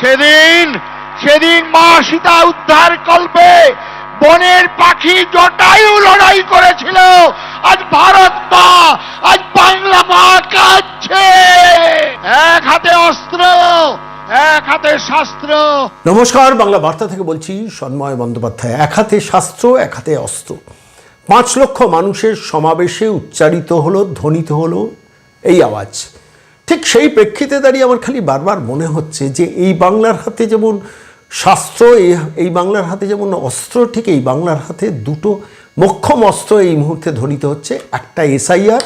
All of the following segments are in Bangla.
সেদিন সেদিন মা সীতা উদ্ধার কল্পে বনের পাখি জটায়ু লড়াই করেছিল। আজ ভারত মা, আজ বাংলা মা কাঁদছে। এক হাতে অস্ত্র, এক হাতে শাস্ত্র। নমস্কার, বাংলা বার্তা থেকে বলছি সন্ময় বন্দ্যোপাধ্যায়। এক হাতে শাস্ত্র, এক হাতে অস্ত্র। পাঁচ লক্ষ মানুষের সমাবেশে উচ্চারিত হলো, ধ্বনিত হলো এই আওয়াজ। ঠিক সেই প্রেক্ষিতে দাঁড়িয়ে আমার খালি বারবার মনে হচ্ছে যে এই বাংলার হাতে যেমন শাস্ত্র, এই বাংলার হাতে যেমন অস্ত্র, ঠিক এই বাংলার হাতে দুটো মোক্ষম অস্ত্র এই মুহূর্তে ধ্বনিত হচ্ছে। একটা এসআইআর,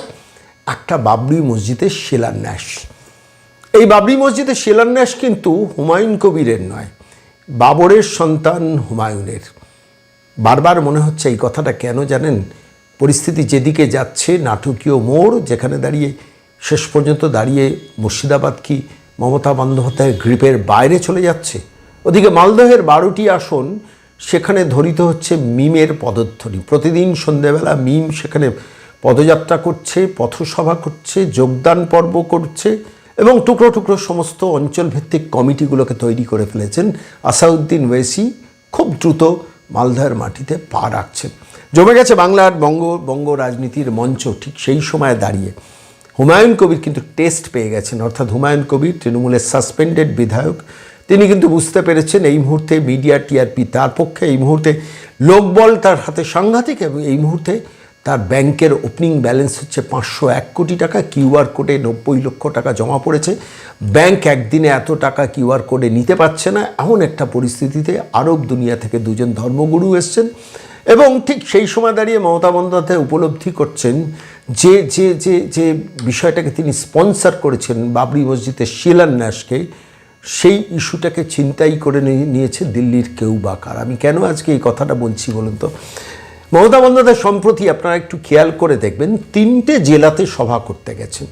একটা বাবরি মসজিদের শিলান্যাস। এই বাবরি মসজিদের শিলান্যাস কিন্তু হুমায়ুন কবিরের নয়, বাবরের সন্তান হুমায়ুনের। বারবার মনে হচ্ছে এই কথাটা কেন জানেন? পরিস্থিতি যেদিকে যাচ্ছে, নাটকীয় মোড় যেখানে দাঁড়িয়ে শেষ পর্যন্ত দাঁড়িয়ে মুর্শিদাবাদ কি মমতা বন্দ্যোপাধ্যায়ের গ্রিপের বাইরে চলে যাচ্ছে? ওদিকে মালদহের বারোটি আসন সেখানে ধরিত হচ্ছে মিমের পদধ্বনি। প্রতিদিন সন্ধেবেলা মিম সেখানে পদযাত্রা করছে, পথসভা করছে, যোগদান পর্ব করছে এবং টুকরো টুকরো সমস্ত অঞ্চলভিত্তিক কমিটিগুলোকে তৈরি করে ফেলেছেন আসাউদ্দিন ওয়েসি। খুব দ্রুত মালদহের মাটিতে পা রাখছেন। জমে গেছে বাংলার বঙ্গ বঙ্গ রাজনীতির মঞ্চ ঠিক সেই সময় দাঁড়িয়ে। হুমায়ুন কবির কিন্তু টেস্ট পেয়ে গেছেন, অর্থাৎ হুমায়ুন কবির, তৃণমূলের সাসপেন্ডেড বিধায়ক। তিনি কিন্তু বুঝতে পেরেছেন এই মুহূর্তে মিডিয়া, টিআরপি তার পক্ষে, এই মুহূর্তে লোকবল তার হাতে সাংঘাতিক এবং এই মুহূর্তে তার ব্যাংকের ওপেনিং ব্যালেন্স হচ্ছে পাঁচশো এক কোটি টাকা কিউআর কোডে নব্বই লক্ষ টাকা জমা পড়েছে। ব্যাংক একদিনে এত টাকা কিউআর কোডে নিতে পারছে না। এমন একটা পরিস্থিতিতে আরব দুনিয়া থেকে দুজন ধর্মগুরু এসছেন। এবং ঠিক সেই সময় দাঁড়িয়ে মমতা বন্দ্যোপাধ্যায় উপলব্ধি করছেন যে যে যে যে বিষয়টাকে তিনি স্পন্সর করেছেন বাবরি মসজিদের শিলান্যাসকে, সেই ইস্যুটাকে চিন্তাই করে নিয়ে- নিয়েছে দিল্লির কেউ বা কার। আমি কেন আজকে এই কথাটা বলছি বলুন তো? মমতা বন্দ্যোপাধ্যায় সম্প্রতি আপনারা একটু খেয়াল করে দেখবেন, তিনটে জেলাতে সভা করতে গেছেন।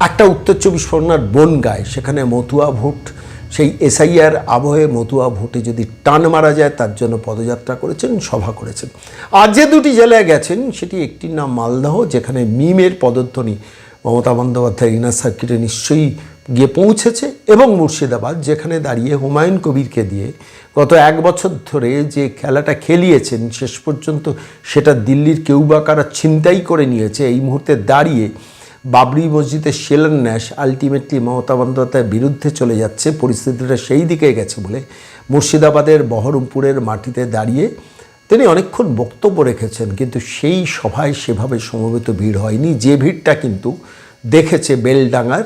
একটা উত্তর চব্বিশ পরগনার বনগায়, সেখানে মতুয়া ভোট সেই এসআইআর আবহে মতুয়া ভোটে যদি টান মারা যায়, তার জন্য পদযাত্রা করেছেন, সভা করেছেন। আর যে দুটি জেলায় গেছেন, সেটি একটির নাম মালদহ, যেখানে মিমের পদধ্বনি মমতা বন্দ্যোপাধ্যায় ইনার সার্কিটে নিশ্চয়ই গিয়ে পৌঁছেছে, এবং মুর্শিদাবাদ, যেখানে দাঁড়িয়ে হুমায়ুন কবিরকে দিয়ে গত এক বছর ধরে যে খেলাটা খেলিয়েছেন, শেষ পর্যন্ত সেটা দিল্লির কেউ বা কারা ছিনতাই করে নিয়েছে। এই মুহূর্তে দাঁড়িয়ে বাবরি মসজিদের শিলান্যাস আলটিমেটলি মমতা বন্দ্যোপাধ্যায়ের বিরুদ্ধে চলে যাচ্ছে। পরিস্থিতিটা সেই দিকে গেছে বলে মুর্শিদাবাদের বহরমপুরের মাটিতে দাঁড়িয়ে তিনি অনেকক্ষণ বক্তব্য রেখেছেন, কিন্তু সেই সভায় সেভাবে সমবেত ভিড় হয়নি। যে ভিড়টা কিন্তু দেখেছে বেলডাঙ্গার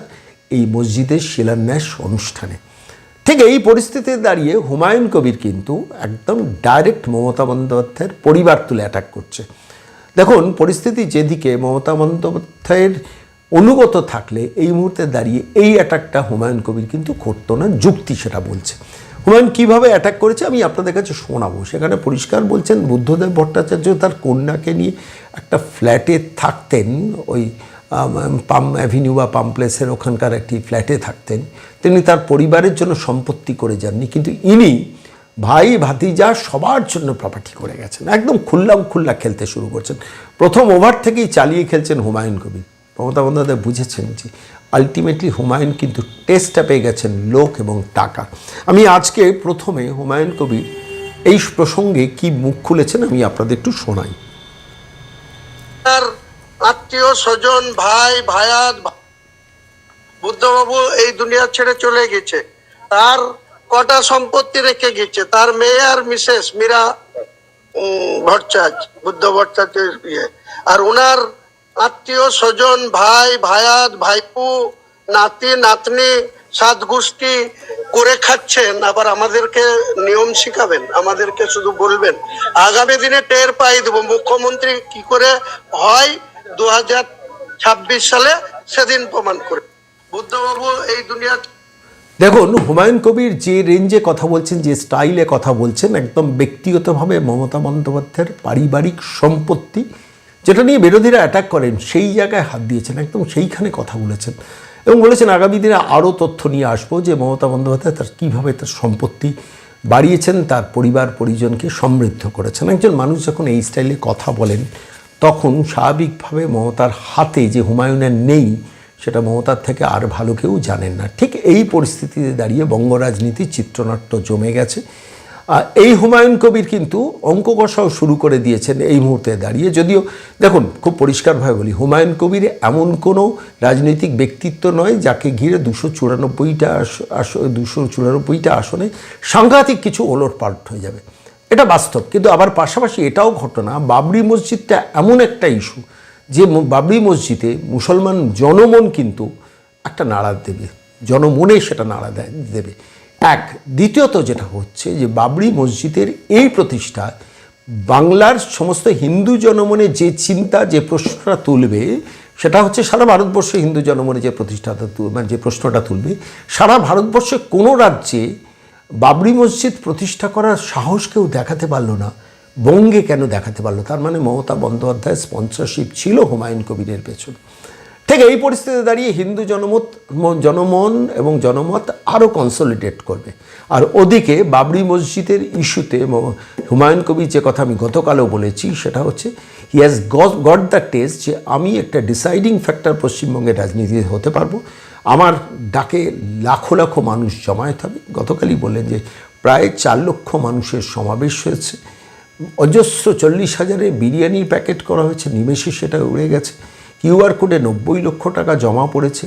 এই মসজিদের শিলান্যাস অনুষ্ঠানে। ঠিক এই পরিস্থিতিতে দাঁড়িয়ে হুমায়ুন কবির কিন্তু একদম ডাইরেক্ট মমতা বন্দ্যোপাধ্যায়ের পরিবার তুলে অ্যাটাক করছে। দেখুন, পরিস্থিতি যেদিকে মমতা বন্দ্যোপাধ্যায়ের অনুগত থাকলে এই মুহূর্তে দাঁড়িয়ে এই অ্যাটাকটা হুমায়ুন কবির কিন্তু করতো না, যুক্তি সেটা বলছে। হুমায়ুন কীভাবে অ্যাটাক করেছে আমি আপনাদের কাছে শোনাবো। সেখানে পরিষ্কার বলছেন, বুদ্ধদেব ভট্টাচার্য তার কন্যাকে নিয়ে একটা ফ্ল্যাটে থাকতেন, ওই পাম অ্যাভিনিউ বা পামপ্লেসের ওখানকার একটি ফ্ল্যাটে থাকতেন। তিনি তার পরিবারের জন্য সম্পত্তি করে যাননি, কিন্তু ইনি ভাই, ভাতিজা সবার জন্য প্রপার্টি করে গেছেন। একদম খুল্লাম খুল্লা খেলতে শুরু করছেন। প্রথম ওভার থেকেই চালিয়ে খেলছেন হুমায়ুন কবির। মমতা বন্দ্যোপাধ্যায় বুঝেছেন যে আলটিমেটলি হুমায়ুন কিন্তু টেস্টটা পেয়ে গেছেন লোক এবং টাকা। আমি আজকে প্রথমে হুমায়ুন কবির এই প্রসঙ্গে কি মুখ খুলেছেন আমি আপনাদের একটু শোনাই। তার আত্মীয় স্বজন, ভাই ভায়াত বুদ্ধবাবু এই দুনিয়া ছেড়ে চলে গেছে। তার কটা সম্পত্তি রেখে গেছে। তার মেয়ে আর মিসেস মীরা ভট্টাচার্য, বুদ্ধ ভট্টাচার্যের ইয়ে। আর উনার আত্মীয় স্বজন, ভাই ভায়াত ভাইপু, নাতি, নাতনি সাত গোষ্ঠী করে খাচ্ছেন, আবার আমাদেরকে নিয়ম শিখাবেন, আমাদেরকে শুধু বলবেন। আগামী দিনে টের পাই দেব, মুখ্যমন্ত্রী কি করে হয় দু ছাব্বিশ সালে সেদিন প্রমাণ করে। বুদ্ধবাবু, এই দুনিয়া দেখুন, হুমায়ুন কবির যে রেঞ্জে কথা বলছেন, যে স্টাইলে কথা বলছেন, একদম ব্যক্তিগতভাবে মমতা বন্দ্যোপাধ্যায়ের পারিবারিক সম্পত্তি যেটা নিয়ে বিরোধীরা অ্যাটাক করেন, সেই জায়গায় হাত দিয়েছেন, একদম সেইখানে কথা বলেছেন। এবং বলেছেন, আগামী দিনে আরও তথ্য নিয়ে আসব যে মমতা বন্দ্যোপাধ্যায় তার কীভাবে তার সম্পত্তি বাড়িয়েছেন, তার পরিবার, পরিজনকে সমৃদ্ধ করেছেন। একজন মানুষ যখন এই স্টাইলে কথা বলেন, তখন স্বাভাবিকভাবে মমতার হাতে যে হুমায়ুনের নেই, সেটা মমতার থেকে আর ভালো কেউ জানেন না। ঠিক এই পরিস্থিতিতে দাঁড়িয়ে বঙ্গ রাজনীতির চিত্রনাট্য জমে গেছে। এই হুমায়ুন কবির কিন্তু অঙ্ক কষাও শুরু করে দিয়েছেন এই মুহূর্তে দাঁড়িয়ে। যদিও, দেখুন, খুব পরিষ্কারভাবে বলি, হুমায়ুন কবির এমন কোনো রাজনৈতিক ব্যক্তিত্ব নয় যাকে ঘিরে দুশো চুরানব্বইটা আস দুশো চুরানব্বইটা আসনে সাংঘাতিক কিছু ওলট পালট হয়ে যাবে। এটা বাস্তব, কিন্তু আবার পাশাপাশি এটাও ঘটনা, বাবরি মসজিদটা এমন একটা ইস্যু, যে বাবরি মসজিদে মুসলমান জনমন কিন্তু একটা নাড়া দেবে, জনমনে সেটা নাড়া দেয়, দেবে। এক, দ্বিতীয়ত যেটা হচ্ছে যে বাবরি মসজিদের এই প্রতিষ্ঠা বাংলার সমস্ত হিন্দু জনমনে যে চিন্তা, যে প্রশ্নটা তুলবে, সেটা হচ্ছে সারা ভারতবর্ষে হিন্দু জনমনে যে প্রতিষ্ঠাটা মানে যে প্রশ্নটা তুলবে, সারা ভারতবর্ষে কোনো রাজ্যে বাবরি মসজিদ প্রতিষ্ঠা করার সাহস কেউ দেখাতে পারল না, বঙ্গে কেন দেখাতে পারল তার মানে মমতা বন্দ্যোপাধ্যায়ের স্পন্সরশিপ ছিল হুমায়ুন কবিরের পেছন। ঠিক এই পরিস্থিতিতে দাঁড়িয়ে হিন্দু জনমত জনমন এবং জনমত আরও কনসলিডেট করবে। আর ওদিকে বাবরি মসজিদের ইস্যুতে হুমায়ুন কবির যে কথা আমি গতকালও বলেছি, সেটা হচ্ছে he has got the test যে আমি একটা ডিসাইডিং ফ্যাক্টর পশ্চিমবঙ্গের রাজনীতিতে হতে পারব। আমার ডাকে লাখো লাখো মানুষ জমায়েত হবে। গতকালই বললেন যে প্রায় চার লক্ষ মানুষের সমাবেশ হয়েছে। অজস্র চল্লিশ হাজারে বিরিয়ানির প্যাকেট করা হয়েছে, নিমেষে সেটা উড়ে গেছে। কিউআর কোডে নব্বই লক্ষ টাকা জমা পড়েছে,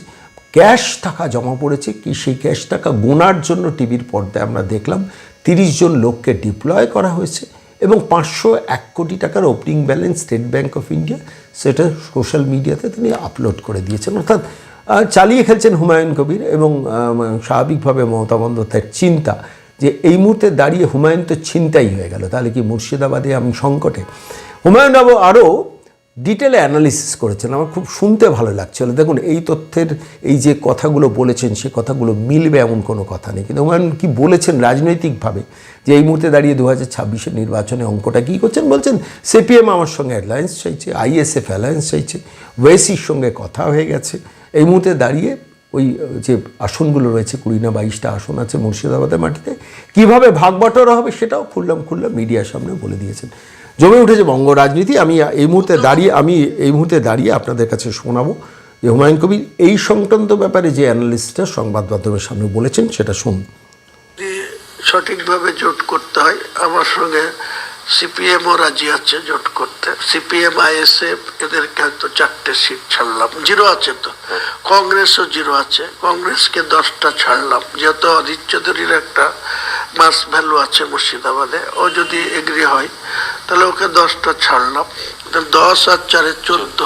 ক্যাশ টাকা জমা পড়েছে, কি সেই ক্যাশ টাকা গোনার জন্য টিভির পর্দায় আমরা দেখলাম তিরিশ জন লোককে ডিপ্লয় করা হয়েছে এবং পাঁচশো এক কোটি টাকার opening balance State Bank of India সেটা সোশ্যাল মিডিয়াতে তিনি আপলোড করে দিয়েছেন। অর্থাৎ চালিয়ে খেলছেন হুমায়ুন কবির এবং স্বাভাবিকভাবে মমতা বন্দ্যোপাধ্যায়ের চিন্তা যে এই মুহূর্তে দাঁড়িয়ে হুমায়ুন তো ছিনতাই হয়ে গেল। তাহলে কি মুর্শিদাবাদে আমি সংকটে? হুমায়ুন বাবু আরও ডিটেলে অ্যানালিসিস করেছেন। আমার খুব শুনতে ভালো লাগছিল দেখুন, এই তথ্যের, এই যে কথাগুলো বলেছেন, সে কথাগুলো মিলবে এমন কোনো কথা নেই। কিন্তু হুমায়ুন কি বলেছেন রাজনৈতিকভাবে যে এই মুহূর্তে দাঁড়িয়ে দু হাজার ছাব্বিশের নির্বাচনে অঙ্কটা কী করছেন? বলছেন, সিপিএম আমার সঙ্গে অ্যালায়েন্স চাইছে আইএসএফ অ্যালায়েন্স চাইছে, ওয়েসির সঙ্গে কথা হয়ে গেছে। এই মুহূর্তে দাঁড়িয়ে ওই, যে আসনগুলো রয়েছে কুড়ি না বাইশটা আসন আছে মুর্শিদাবাদের মাটিতে, কীভাবে ভাগ হবে সেটাও খুললাম খুললাম মিডিয়ার সামনে বলে দিয়েছেন। জমে উঠেছে বঙ্গ রাজনীতি। আমি এই মুহূর্তে দাঁড়িয়ে, আমি এই মুহূর্তে দাঁড়িয়ে আপনাদের কাছে শোনাবো যে হুমায়ুন কবির এই সংক্রান্ত ব্যাপারে যে অ্যানালিস্টটা সংবাদ মাধ্যমের সামনে বলেছেন, সেটা শুনুন। সঠিকভাবে জোট করতে হয়, আমার সঙ্গে সিপিএমও রাজি আছে জোট করতে। সিপিএম, আইএসএফ, এদেরকে হয়তো চারটে সিট ছাড়লাম। জিরো আছে তো। কংগ্রেসও জিরো আছে। কংগ্রেসকে দশটা ছাড়লাম। যেহেতু অধীর চৌধুরীর একটা মাস ভ্যালু আছে মুর্শিদাবাদে। ও যদি এগ্রি হয় তাহলে ওকে দশটা ছাড়লাম। দশ আর চারে চোদ্দ,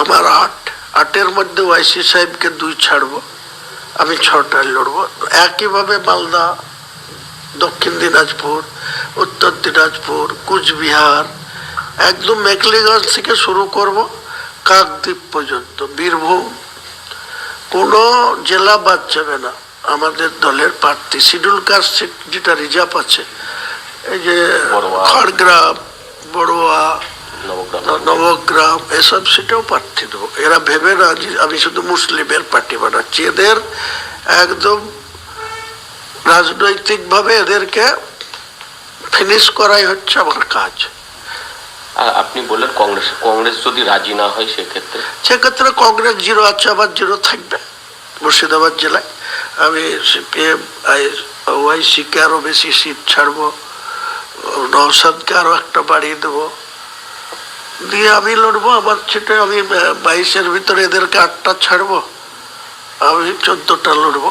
আমার আট। আটের মধ্যে ওয়াইসি সাহেবকে দুই ছাড়বো, আমি ছটায় লড়বো। একইভাবে মালদা, দক্ষিণ দিনাজপুর, উত্তর দিনাজপুর, কুচবিহার, একদম মেকলিগঞ্জ থেকে শুরু করব, কাকদ্বীপ পর্যন্ত, বীরভূম। কোনো জেলা বাদ যাবে না। আমাদের দলের প্রার্থী, শিডিউল কাস্ট যেটা রিজার্ভ আছে এই যে। খড়গ্রাম বড়ুয়া নবগ্রাম। এসব সেটাও প্রার্থী দেবো এরা ভেবে না যে আমি শুধু মুসলিমের পার্টি বানাচ্ছি। এদের একদম রাজনৈতিকভাবে এদেরকে ফিনিশ করাই হচ্ছে আমার কাজ। আর আপনি বললেন কংগ্রেস কংগ্রেস যদি রাজি না হয় সেক্ষেত্রে? সেক্ষেত্রে কংগ্রেস জিরো আছে আবার জিরো থাকবে মুর্শিদাবাদ জেলায়। আমি সিপিএম ওয়াইসিকে আরও বেশি সিট ছাড়বো। নৌসাদকে একটা বাড়িয়ে দেবো। দিয়ে আমি লড়বো আবার সেটা আমি বাইশের ভিতরে এদেরকে আটটা ছাড়বো। আমি চোদ্দটা লড়বো।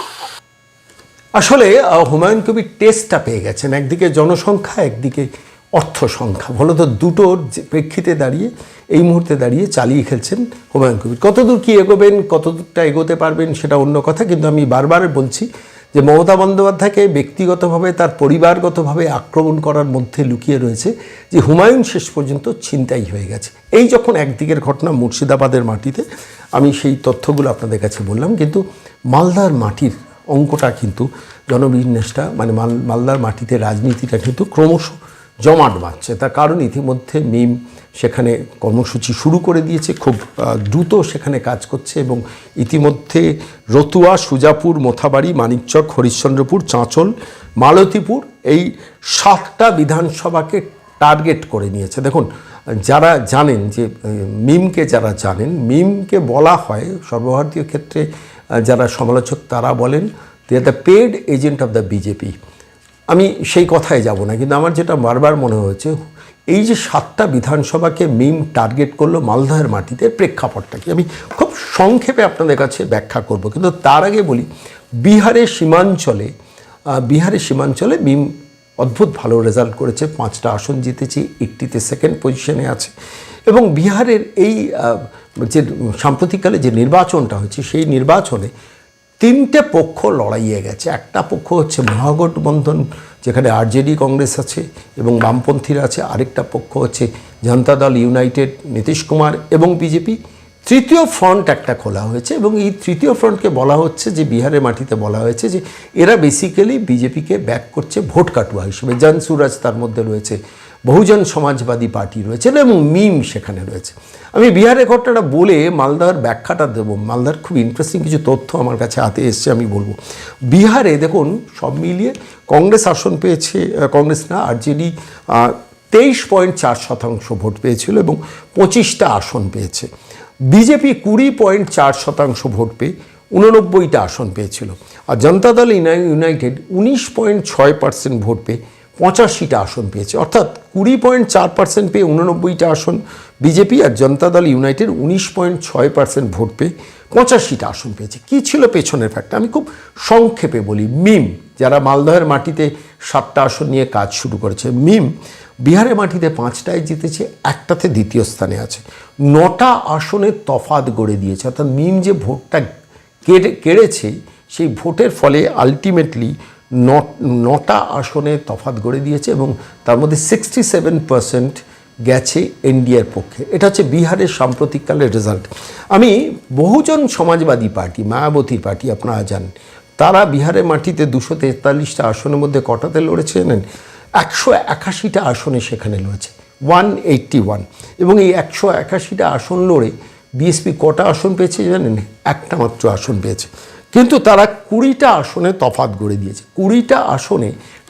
আসলে হুমায়ুন কবির টেস্টটা পেয়ে গেছেন। একদিকে জনসংখ্যা, একদিকে অর্থ সংখ্যা মূলত দুটোর প্রেক্ষিতে দাঁড়িয়ে, এই মুহূর্তে দাঁড়িয়ে চালিয়ে খেলছেন হুমায়ুন কবির কতদূর কি এগোবেন, কতদূরটা এগোতে পারবেন, সেটা অন্য কথা, কিন্তু আমি বারবার বলছি যে মমতা বন্দ্যোপাধ্যায়কে ব্যক্তিগতভাবে তার পরিবারগতভাবে আক্রমণ করার মধ্যে লুকিয়ে রয়েছে যে হুমায়ুন শেষ পর্যন্ত ছিনতাই হয়ে গেছে। এই যখন একদিকের ঘটনা মুর্শিদাবাদের মাটিতে, আমি সেই তথ্যগুলো আপনাদের কাছে বললাম, কিন্তু মালদার মাটির অঙ্কটা কিন্তু জনবিন্যাসটা মানে মাল, মালদার মাটিতে রাজনীতিটা কিন্তু ক্রমশ জমাট বাঁধছে। তার কারণ ইতিমধ্যে মিম সেখানে কর্মসূচি শুরু করে দিয়েছে, খুব দ্রুত সেখানে কাজ করছে এবং ইতিমধ্যে রতুয়া, সুজাপুর, মোথাবাড়ি, মানিকচক, হরিশ্চন্দ্রপুর, চাঁচল, মালতীপুর এই সাতটা বিধানসভাকে টার্গেট করে নিয়েছে। দেখুন, যারা জানেন যে মিমকে যারা জানেন, মিমকে বলা হয় সর্বভারতীয় ক্ষেত্রে যারা সমালোচক তারা বলেন they are the paid agent of the BJP আমি সেই কথায় যাব না, কিন্তু আমার যেটা বারবার মনে হয়েছে, এই যে সাতটা বিধানসভাকে মিম টার্গেট করল মালদহের মাটিতে প্রেক্ষাপটটা কি? আমি খুব সংক্ষেপে আপনাদের কাছে ব্যাখ্যা করব, কিন্তু তার আগে বলি বিহারের সীমাঞ্চলে বিহারের সীমাঞ্চলে মিম অদ্ভুত ভালো রেজাল্ট করেছে, পাঁচটা আসন জিতেছে, একটিতে সেকেন্ড পজিশনে আছে। এবং বিহারের এই যে সাম্প্রতিককালে যে নির্বাচনটা হয়েছে, সেই নির্বাচনে তিনটে পক্ষ লড়াইয়ে গেছে। একটা পক্ষ হচ্ছে মহাগঠবন্ধন, যেখানে আরজেডি কংগ্রেস আছে এবং বামপন্থীরা আছে। আরেকটা পক্ষ হচ্ছে জনতা দল ইউনাইটেড, নীতিশ কুমার এবং বিজেপি। তৃতীয় ফ্রন্ট একটা খোলা হয়েছে এবং এই তৃতীয় ফ্রন্টকে বলা হচ্ছে যে, বিহারের মাটিতে বলা হয়েছে যে, এরা বেসিক্যালি বিজেপিকে ব্যাক করছে ভোট কাটুয়া হিসেবে। জন সুরাজ তার মধ্যে রয়েছে। বহুজন সমাজবাদী পার্টি রয়েছে এবং মিম সেখানে রয়েছে। আমি বিহারের ঘটনাটা বলে মালদার ব্যাখ্যাটা দেবো। মালদার খুব ইন্টারেস্টিং কিছু তথ্য আমার কাছে হাতে এসছে, আমি বলব। বিহারে দেখুন, সব মিলিয়ে কংগ্রেস আসন পেয়েছে কংগ্রেস না, আরজেডি তেইশ পয়েন্ট চার শতাংশ ভোট পেয়েছিল এবং পঁচিশটা আসন পেয়েছে। বিজেপি কুড়ি পয়েন্ট চার শতাংশ ভোট পেয়ে উননব্বইটা আসন পেয়েছিল। আর জনতা দল ইউনাই- ইউনাইটেড উনিশ পয়েন্ট ছয় পার্সেন্ট ভোট পেয়ে পঁচাশিটা আসন পেয়েছে। অর্থাৎ কুড়ি পয়েন্ট চার পার্সেন্ট পেয়ে উননব্বইটা আসন বিজেপি আর জনতা দল ইউনাইটেড উনিশ পয়েন্ট ছয় পার্সেন্ট ভোট পেয়ে পঁচাশিটা আসন পেয়েছে। কী ছিল পেছনের ফ্যাক্টর আমি খুব সংক্ষেপে বলি, মিম, যারা মালদহের মাটিতে সাতটা আসন নিয়ে কাজ শুরু করেছে, মিম বিহারের মাটিতে পাঁচটায় জিতেছে, একটাতে দ্বিতীয় স্থানে আছে। নটা আসনে তফাত গড়ে দিয়েছে, অর্থাৎ মিম যে ভোটটা কেড়ে কেড়েছে, সেই ভোটের ফলে আলটিমেটলি নটা আসনে তফাত গড়ে দিয়েছে এবং তার মধ্যে সিক্সটি সেভেন পার্সেন্ট গেছে এনডিএর পক্ষে। এটা হচ্ছে বিহারের সাম্প্রতিককালের রেজাল্ট আমি বহুজন সমাজবাদী পার্টি, মায়াবতী পার্টি, আপনারা জানেন, তারা বিহারের মাটিতে দুশো তেতাল্লিশটা আসনের মধ্যে কটাতে লড়েছে জানেন? একশো একাশিটা আসনে সেখানে লড়েছে ওয়ান এইট্টি ওয়ান এবং এই একশো একাশিটা আসন লড়ে বিএসপি কটা আসন পেয়েছে জানেন? একটা মাত্র আসন পেয়েছে। কিন্তু তারা কুড়িটা আসনে তফাত গড়ে দিয়েছে। কুড়িটা আসনে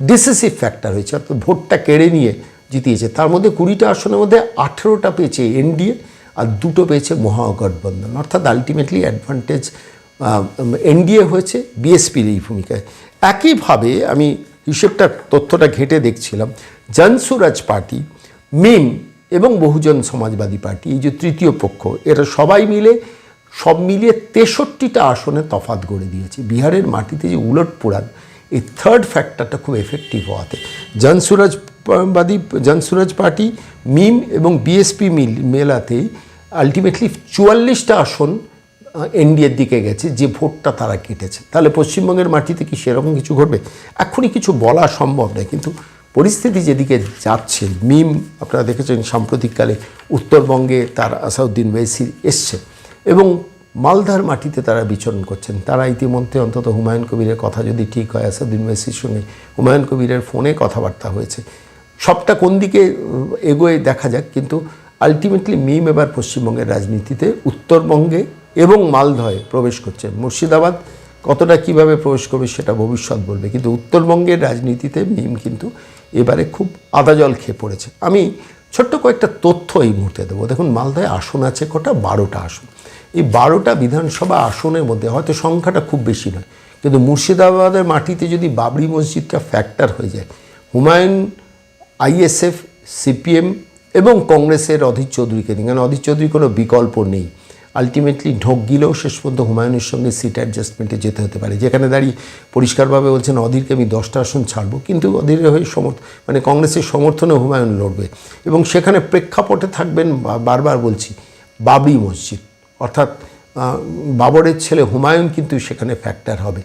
ডিসিসিভ ফ্যাক্টর হয়েছে। অর্থাৎ ভোটটা কেড়ে নিয়ে জিতিয়েছে। তার মধ্যে কুড়িটা আসনের মধ্যে আঠেরোটা পেয়েছে এনডিএ আর দুটো পেয়েছে মহাগঠবন্ধন। অর্থাৎ আলটিমেটলি অ্যাডভান্টেজ এনডিএ হয়েছে, বিএসপির এই ভূমিকায়। একইভাবে আমি হিসেবটা, তথ্যটা ঘেটে দেখছিলাম। জনসুরাজ পার্টি, মিম এবং বহুজন সমাজবাদী পার্টি, এই যে তৃতীয় পক্ষ, এরা সবাই মিলে সব মিলিয়ে তেষট্টিটা আসনে তফাত গড়ে দিয়েছে। বিহারের মাটিতে যে উলট পোড়ান, এই থার্ড ফ্যাক্টরটা খুব এফেক্টিভ হওয়াতে। জনসুরাজ, বাদী জনসুরাজ পার্টি, মিম এবং বিএসপি মিল, মেলাতে আলটিমেটলি চুয়াল্লিশটা আসন এনডিএর দিকে গেছে, যে ভোটটা তারা কেটেছে। তাহলে পশ্চিমবঙ্গের মাটিতে কি সেরকম কিছু ঘটবে? এখনই কিছু বলা সম্ভব নয়, কিন্তু পরিস্থিতি যেদিকে যাচ্ছে, মিম, আপনারা দেখেছেন সাম্প্রতিককালে উত্তরবঙ্গে তার আসাউদ্দিন ওয়েসি এসছে। এবং মালদার মাটিতে তারা বিচরণ করছেন। তারা ইতিমধ্যে অন্তত হুমায়ুন কবিরের কথা যদি ঠিক হয় আসাউদ্দিন ওয়েসির সঙ্গে হুমায়ুন কবিরের ফোনে কথাবার্তা হয়েছে। সবটা কোন দিকে এগোয় দেখা যাক, কিন্তু আলটিমেটলি মিম এবার পশ্চিমবঙ্গের রাজনীতিতে উত্তরবঙ্গে এবং মালদহে প্রবেশ করছে মুর্শিদাবাদ কতটা কীভাবে প্রবেশ করবে সেটা ভবিষ্যৎ বলবে, কিন্তু উত্তরবঙ্গের রাজনীতিতে মিম কিন্তু এবারে খুব আদাজল খেয়ে পড়েছে। আমি ছোট্ট কয়েকটা তথ্য এই মুহূর্তে দেবো। দেখুন, মালদায় আসন আছে কটা? বারোটা আসন। এই বারোটা বিধানসভা আসনের মধ্যে, হয়তো সংখ্যাটা খুব বেশি নয়, কিন্তু মুর্শিদাবাদের মাটিতে যদি বাবরি মসজিদটা ফ্যাক্টর হয়ে যায়, হুমায়ুন, আইএসএফ, সিপিএম এবং কংগ্রেসের অধীর চৌধুরীকে নিয়ে, কারণ অধীর চৌধুরী কোনো বিকল্প নেই। আলটিমেটলি ঢোক গিলেও শেষ পর্যন্ত হুমায়ুনের সঙ্গে সিট অ্যাডজাস্টমেন্টে যেতে হতে পারে। যেখানে দাঁড়িয়ে পরিষ্কারভাবে বলছেন, অধীরকে আমি দশটা আসন ছাড়বো, কিন্তু অধীরের হয়ে সমর্থ মানে কংগ্রেসের সমর্থনে হুমায়ুন লড়বে। এবং সেখানে প্রেক্ষাপটে থাকবেন বারবার বলছি, বাবরি মসজিদ। অর্থাৎ বাবরের ছেলে হুমায়ুন কিন্তু সেখানে ফ্যাক্টর হবে।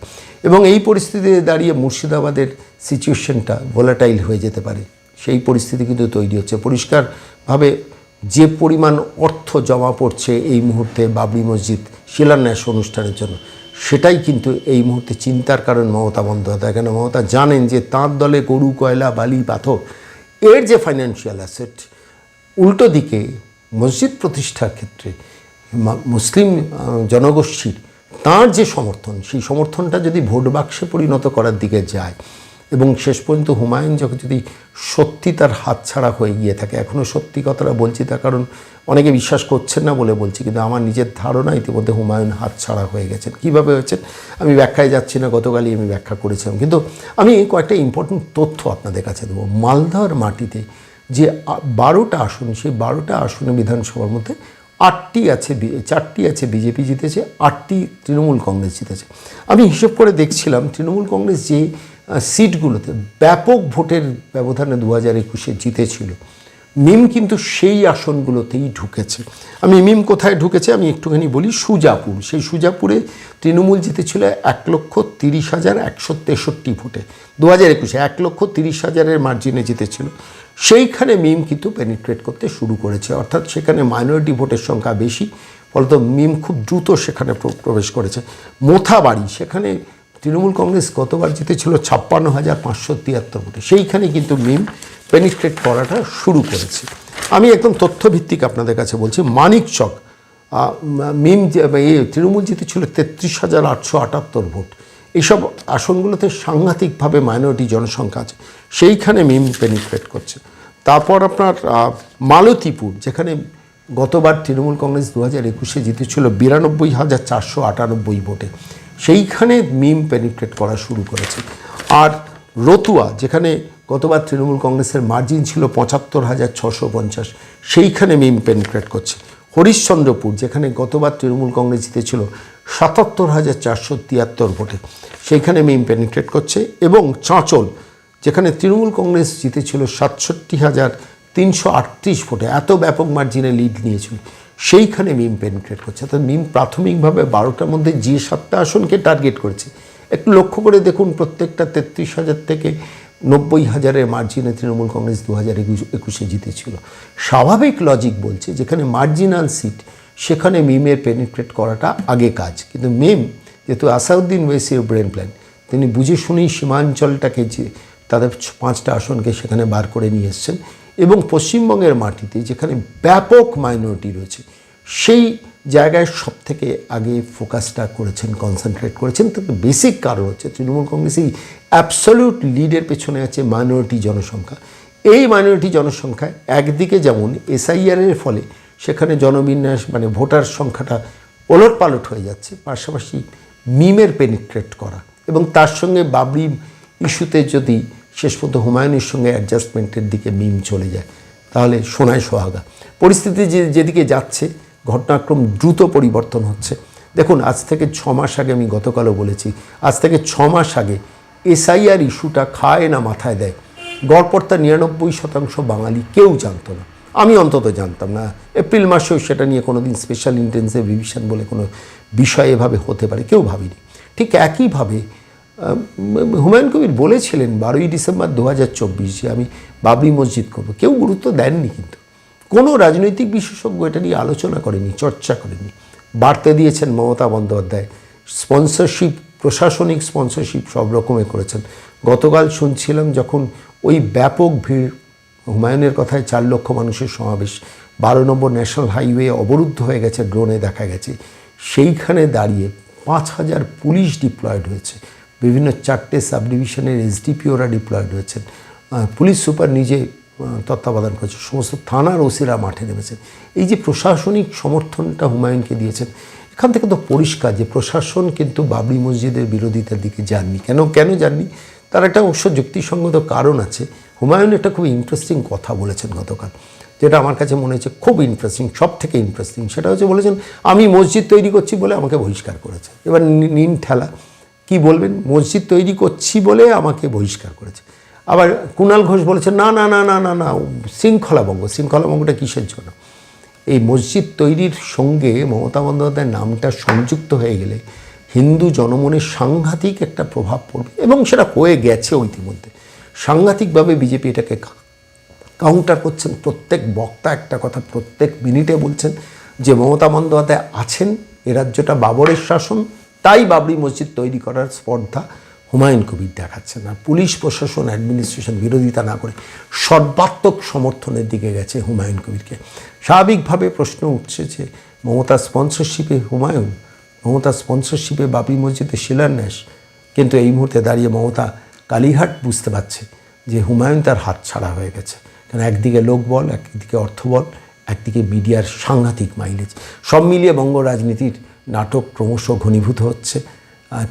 এবং এই পরিস্থিতিতে দাঁড়িয়ে মুর্শিদাবাদের সিচুয়েশনটা ভোলাটাইল হয়ে যেতে পারে। সেই পরিস্থিতি কিন্তু তৈরি হচ্ছে। পরিষ্কারভাবে যে পরিমাণ অর্থ জমা পড়ছে এই মুহূর্তে বাবরি মসজিদ শিলান্যাস অনুষ্ঠানের জন্য, সেটাই কিন্তু এই মুহূর্তে চিন্তার কারণ মমতা বন্দ্যোপাধ্যায়। কেন মমতা জানেন যে তাঁর দলে গরু, কয়লা, বালি, পাথর, এর যে ফাইন্যান্সিয়াল অ্যাসেট উল্টো দিকে মসজিদ প্রতিষ্ঠার ক্ষেত্রে মুসলিম জনগোষ্ঠীর তার যে সমর্থন, সেই সমর্থনটা যদি ভোট বাক্সে পরিণত করার দিকে যায় এবং শেষ পর্যন্ত হুমায়ুন যখন যদি সত্যি তার হাতছাড়া হয়ে গিয়ে থাকে এখনও সত্যি কথাটা বলছি তার কারণ অনেকে বিশ্বাস করছেন না বলে বলছি, কিন্তু আমার নিজের ধারণা ইতিমধ্যে হুমায়ুন হাতছাড়া হয়ে গেছেন। কীভাবে হয়েছেন আমি ব্যাখ্যায় যাচ্ছি না, গতকালই আমি ব্যাখ্যা করেছিলাম। কিন্তু আমি কয়েকটা ইম্পর্টেন্ট তথ্য আপনাদের কাছে দেবো। মালদার মাটিতে যে বারোটা আসন, সেই বারোটা আসনে বিধানসভার মধ্যে আটটি আছে চারটি আছে বিজেপি জিতেছে, আটটি তৃণমূল কংগ্রেস জিতেছে। আমি হিসেব করে দেখছিলাম তৃণমূল কংগ্রেস যে সিটগুলোতে ব্যাপক ভোটের ব্যবধানে দু হাজার একুশে জিতেছিল। মিম কিন্তু সেই আসনগুলোতেই ঢুকেছে। আমি মিম কোথায় ঢুকেছে আমি একটুখানি বলি সুজাপুর। সেই সুজাপুরে তৃণমূল জিতেছিল এক লক্ষ তিরিশ হাজার একশো তেষট্টি ভোটে। দু হাজার একুশে এক লক্ষ তিরিশ হাজারের মার্জিনে জিতেছিল। সেইখানে মিম কিন্তু পেনিট্রেট করতে শুরু করেছে। অর্থাৎ সেখানে মাইনরিটি ভোটের সংখ্যা বেশি ফলত মিম খুব দ্রুত সেখানে প্র- প্রবেশ করেছে। মোথাবাড়ি সেখানে তৃণমূল কংগ্রেস গতবার জিতেছিল ছাপ্পান্ন হাজার পাঁচশো তিয়াত্তর ভোটে। সেইখানে কিন্তু মিম পেনিট্রেট করাটা শুরু করেছে। আমি একদম তথ্যভিত্তিক আপনাদের কাছে বলছি মানিকচক আহ, মিম এ তৃণমূল জিতেছিল তেত্রিশ হাজার আটশো আটাত্তর ভোট। এইসব আসনগুলোতে সাংঘাতিকভাবে মাইনরিটি জনসংখ্যা আছে। সেইখানে মিম পেনিট্রেট করছে। তারপর আপনার মালতীপুর, যেখানে গতবার তৃণমূল কংগ্রেস দু হাজার একুশে জিতেছিল বিরানব্বই হাজার চারশো আটানব্বই ভোটে। সেইখানে মিম পেনিট্রেট করা শুরু করেছে। আর রতুয়া, যেখানে গতবার তৃণমূল কংগ্রেসের মার্জিন ছিল পঁচাত্তর হাজার ছশো পঞ্চাশ, সেইখানে মিম পেনিট্রেট করছে। হরিশ্চন্দ্রপুর, যেখানে গতবার তৃণমূল কংগ্রেস জিতেছিল সাতাত্তর হাজার চারশো তিয়াত্তর ভোটে, সেইখানে মিম পেনিট্রেট করছে। এবং চাঁচল যেখানে তৃণমূল কংগ্রেস জিতেছিল সাতষট্টি হাজার তিনশো আটত্রিশ ভোটে। এত ব্যাপক মার্জিনে লিড নিয়েছিল। সেইখানে মিম পেনিট্রেট করছে। অর্থাৎ মিম প্রাথমিকভাবে বারোটার মধ্যে যে সাতটা আসনকে টার্গেট করেছে। একটু লক্ষ্য করে দেখুন, প্রত্যেকটা তেত্রিশ হাজার থেকে নব্বই হাজারের মার্জিনে তৃণমূল কংগ্রেস দু হাজার একুশে জিতেছিল। স্বাভাবিক লজিক বলছে, যেখানে মার্জিনাল সিট সেখানে মিমের পেনিট্রেট করাটা আগে কাজ। কিন্তু মিম যেহেতু আসাউদ্দিন ওয়েসির ব্রেন প্ল্যান তিনি বুঝে শুনেই সীমাঞ্চলটাকে যে তাদের পাঁচটা আসনকে সেখানে বার করে নিয়ে এসছেন এবং পশ্চিমবঙ্গের মাটিতে যেখানে ব্যাপক মাইনরিটি রয়েছে, সেই জায়গায় সব থেকে আগে ফোকাসটা করেছেন কনসেন্ট্রেট করেছেন। তো বেসিক কারণ হচ্ছে তৃণমূল কংগ্রেস এই অ্যাবসলিউট লিডের পেছনে আছে মাইনরিটি জনসংখ্যা। এই মাইনরিটি জনসংখ্যা একদিকে যেমন এসআইআরের ফলে সেখানে জনবিন্যাস মানে ভোটার সংখ্যাটা ওলট পালট হয়ে যাচ্ছে, পাশাপাশি মিমের পেনিট্রেট করা এবং তার সঙ্গে বাবরি ইস্যুতে যদি শেষ পর্যন্ত হুমায়ুনের সঙ্গে অ্যাডজাস্টমেন্টের দিকে মিম চলে যায়। তাহলে সোনায় সোহাগা। পরিস্থিতি যে, যেদিকে যাচ্ছে, ঘটনাক্রম দ্রুত পরিবর্তন হচ্ছে। দেখুন, আজ থেকে ছ মাস আগে আমি গতকালও বলেছি, আজ থেকে ছ মাস আগে এসআইআর ইস্যুটা খায় না মাথায় দেয়। গড়পড়তা নিরানব্বই শতাংশ বাঙালি কেউ জানতো না। আমি অন্তত জানতাম না। এপ্রিল মাসেও সেটা নিয়ে কোনো দিন স্পেশাল ইন্টেন্সিভ রিভিশন বলে কোনো বিষয় এভাবে হতে পারে, কেউ ভাবিনি। ঠিক একইভাবে হুমায়ুন কবির বলেছিলেন বারোই ডিসেম্বর দু হাজার চব্বিশে আমি বাবরি মসজিদ করব। কেউ গুরুত্ব দেননি কিন্তু। কোনো রাজনৈতিক বিশেষজ্ঞ এটা নিয়ে আলোচনা করেনি, চর্চা করেনি। বার্তা দিয়েছেন মমতা বন্দ্যোপাধ্যায়। স্পন্সরশিপ প্রশাসনিক স্পন্সরশিপ সব রকমের করেছেন। গতকাল শুনছিলাম যখন ওই ব্যাপক ভিড়, হুমায়ুনের কথায় চার লক্ষ মানুষের সমাবেশ, বারো নম্বর ন্যাশনাল হাইওয়ে অবরুদ্ধ হয়ে গেছে ড্রোনে দেখা গেছে। সেইখানে দাঁড়িয়ে পাঁচ হাজার পুলিশ ডিপ্লয়েড হয়েছে। বিভিন্ন চারটে সাব ডিভিশনের এসডিপিওরা ডিপ্লয়েড হয়েছেন পুলিশ সুপার নিজে তত্ত্বাবধান করেছে সমস্ত থানার ওসিরা মাঠে নেমেছেন। এই যে প্রশাসনিক সমর্থনটা হুমায়ুনকে দিয়েছেন, এখান থেকে তো পরিষ্কার যে প্রশাসন কিন্তু বাবরি মসজিদের বিরোধিতার দিকে যাননি। কেন কেন যাননি? তার একটা অবশ্য যুক্তিসঙ্গত কারণ আছে। হুমায়ুন একটা খুব ইন্টারেস্টিং কথা বলেছেন গতকাল, যেটা আমার কাছে মনে হচ্ছে খুব ইন্টারেস্টিং সব থেকে ইন্টারেস্টিং সেটা হচ্ছে বলেছেন, আমি মসজিদ তৈরি করছি বলে আমাকে বহিষ্কার করেছে। এবার নিন ঠেলা কি বলবেন? মসজিদ তৈরি করছি বলে আমাকে বহিষ্কার করেছে। আবার কুণাল ঘোষ বলেছে না না না না না না, শৃঙ্খলাভঙ্গ। শৃঙ্খলাভঙ্গটা কিসের জন্য? এই মসজিদ তৈরির সঙ্গে মমতা বন্দ্যোপাধ্যায়ের নামটা সংযুক্ত হয়ে গেলে হিন্দু জনমনে সাংঘাতিক একটা প্রভাব পড়বে এবং সেটা হয়ে গেছে ইতিমধ্যে। সাংঘাতিকভাবে বিজেপি এটাকে কাউন্টার করছেন। প্রত্যেক বক্তা একটা কথা প্রত্যেক মিনিটে বলছেন যে, মমতা বন্দ্যোপাধ্যায় আছেন, এ রাজ্যটা বাবরের শাসন তাই বাবরি মসজিদ তৈরি করার স্পর্ধা হুমায়ুন কবির দেখাচ্ছেন আর পুলিশ, প্রশাসন অ্যাডমিনিস্ট্রেশন বিরোধিতা না করে সর্বাত্মক সমর্থনের দিকে গেছে হুমায়ুন কবিরকে। স্বাভাবিকভাবে প্রশ্ন উঠছে যে মমতার স্পন্সরশিপে হুমায়ুন মমতার স্পন্সরশিপে বাবরি মসজিদের শিলান্যাস, কিন্তু এই মুহূর্তে দাঁড়িয়ে মমতা কালীহাট বুঝতে পারছে যে হুমায়ুন তার হাত ছাড়া হয়ে গেছে। কারণ একদিকে লোকবল একদিকে অর্থবল একদিকে মিডিয়ার সাংঘাতিক মাইলেজ সব মিলিয়ে বঙ্গ রাজনীতির নাটক ক্রমশ ঘনীভূত হচ্ছে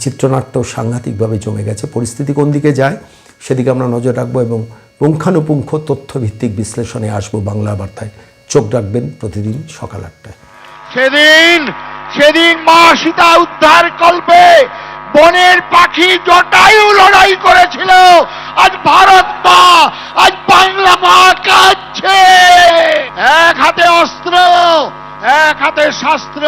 চিত্রনাট্য সাংঘাতিকভাবে জমে গেছে। পরিস্থিতি কোন দিকে যায় সেদিকে আমরা নজর রাখব এবং পুঙ্খানুপুঙ্খ তথ্যভিত্তিক বিশ্লেষণে আসব বাংলা বার্তায়। চোখ রাখবেন প্রতিদিন সকাল আটটায়। সেদিন সেদিন মা সীতা উদ্ধার কল্পে বনের পাখি জটায়ু লড়াই করেছিল। আজ ভারত মা, আজ বাংলা মা কাঁদছে। এক হাতে অস্ত্র, এক হাতে শাস্ত্র।